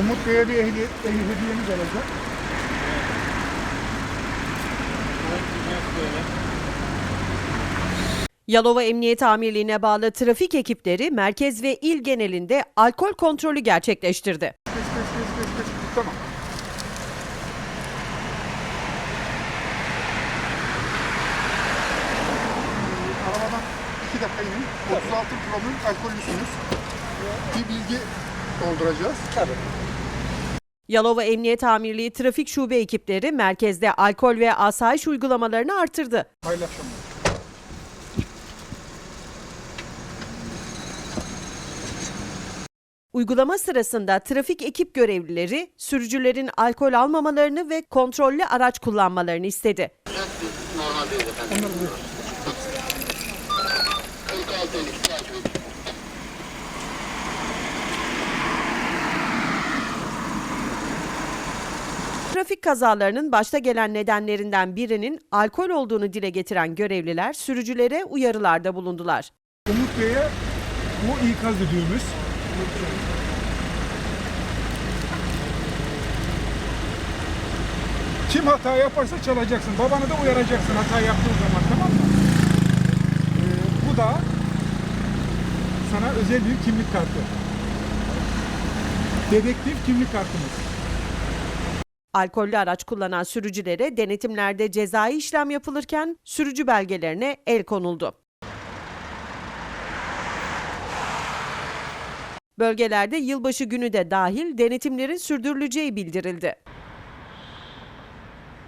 Umut Bey'e bir ehliyet, ehliyet hediyemiz olacak. Yalova Emniyet Amirliği'ne bağlı trafik ekipleri merkez ve il genelinde alkol kontrolü gerçekleştirdi. Geç geç geç geç geç. Tamam. Ee, Arabadan iki dakika inin. 36 promil alkollüsünüz. Bir bilgi dolduracağız. Yalova Emniyet Amirliği trafik şube ekipleri merkezde alkol ve asayiş uygulamalarını artırdı. Hayırlı akşamlar. Uygulama sırasında trafik ekip görevlileri sürücülerin alkol almamalarını ve kontrollü araç kullanmalarını istedi. Normal değil efendim. Trafik kazalarının başta gelen nedenlerinden birinin alkol olduğunu dile getiren görevliler sürücülere uyarılarda bulundular. Umut Bey'e bu ikaz düdüğümüz. Kim hata yaparsa çalacaksın. Babanı da uyaracaksın hata yaptığı zaman tamam mı? Ee, bu da sana özel bir kimlik kartı. Dedektif kimlik kartımız. Alkollü araç kullanan sürücülere denetimlerde cezai işlem yapılırken sürücü belgelerine el konuldu. Bölgelerde yılbaşı günü de dahil denetimlerin sürdürüleceği bildirildi.